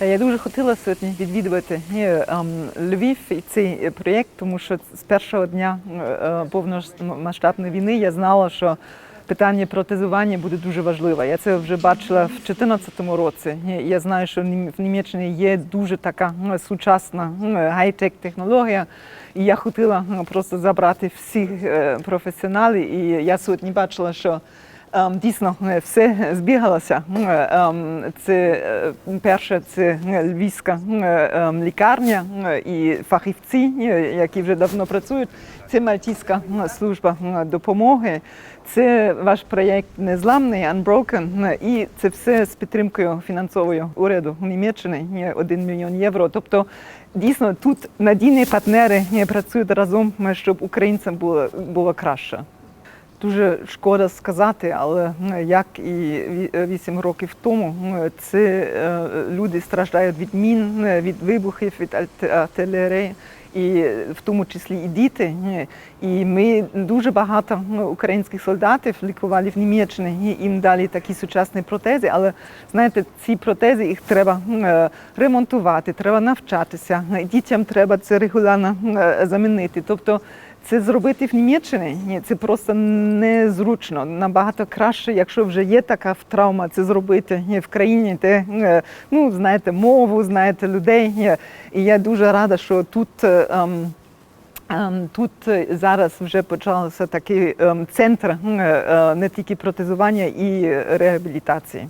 Я дуже хотіла сьогодні відвідувати е, ем, Львів і цей проєкт, тому що з першого дня е, е, повномасштабної війни я знала, що питання протезування буде дуже важливе. Я це вже бачила в 2014 році. Е, Я знаю, що в Німеччині є дуже така е, сучасна е, гай-тек технологія. І я хотіла е, просто забрати всіх е, професіоналів. І я сьогодні бачила, що Дійсно, е, все збігалося. Е, ем, Це е, перше, це львівська ем, лікарня і фахівці, які вже давно працюють. Це Мальтійська служба допомоги. Це ваш проєкт незламний Unbroken, і це все з підтримкою фінансовою уряду Німеччини е, 1 мільйон євро. Тобто дійсно тут надійні партнери працюють разом, щоб українцям було, було краще. Дуже шкода сказати, але як і ві- вісім років тому, це е, люди страждають від мін, е, від вибухів, від артилерії, і в тому числі і діти. І ми дуже багато українських солдатів лікували в Німеччині, їм дали такі сучасні протези. Але знаєте, ці протези їх треба е, ремонтувати, треба навчатися. Дітям треба це регулярно е, замінити. Тобто це зробити в Німеччині ні, це просто незручно. Набагато краще, якщо вже є така травма, це зробити ні, в країні, де ну знаєте мову, знаєте людей. Ні. І я дуже рада, що тут. е, ем, ем, Тут е, зараз вже почався такий ем, центр е, не тільки протезування і реабілітації.